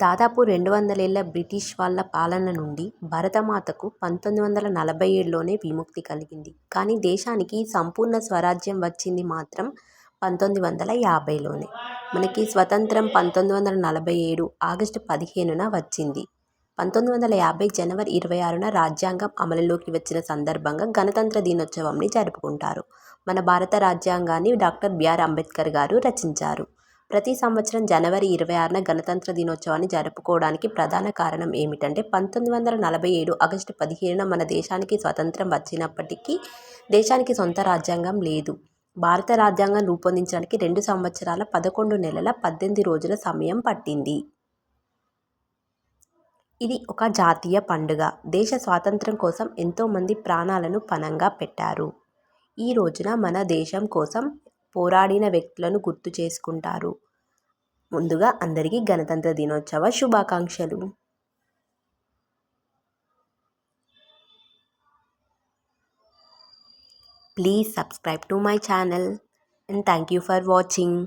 దాదాపు రెండు వందలేళ్ళ బ్రిటిష్ వాళ్ళ పాలన నుండి భరతమాతకు పంతొమ్మిది వందల నలభై ఏడులోనే విముక్తి కలిగింది. కానీ దేశానికి సంపూర్ణ స్వరాజ్యం వచ్చింది మాత్రం పంతొమ్మిది వందల యాభైలోనే. మనకి స్వతంత్రం పంతొమ్మిది వందల నలభై ఏడు ఆగస్టు పదిహేనున వచ్చింది. పంతొమ్మిది వందల యాభై జనవరి ఇరవై ఆరున రాజ్యాంగం అమలులోకి వచ్చిన సందర్భంగా గణతంత్ర దినోత్సవంని జరుపుకుంటారు. మన భారత రాజ్యాంగాన్ని డాక్టర్ బిఆర్ అంబేద్కర్ గారు రచించారు. ప్రతి సంవత్సరం జనవరి ఇరవై ఆరున గణతంత్ర దినోత్సవాన్ని జరుపుకోవడానికి ప్రధాన కారణం ఏమిటంటే పంతొమ్మిది వందల నలభై ఏడు ఆగస్టు పదిహేనున మన దేశానికి స్వతంత్రం వచ్చినప్పటికీ దేశానికి సొంత రాజ్యాంగం లేదు. భారత రాజ్యాంగం రూపొందించడానికి రెండు సంవత్సరాల పదకొండు నెలల పద్దెనిమిది రోజుల సమయం పట్టింది. ఇది ఒక జాతీయ పండుగ. దేశ స్వాతంత్రం కోసం ఎంతోమంది ప్రాణాలను పణంగా పెట్టారు. ఈ రోజున మన దేశం కోసం పోరాడిన వ్యక్తులను గుర్తు చేసుకుంటారు. ముందుగా అందరికీ గణతంత్ర దినోత్సవ శుభాకాంక్షలు. Please subscribe to my channel and thank you for watching.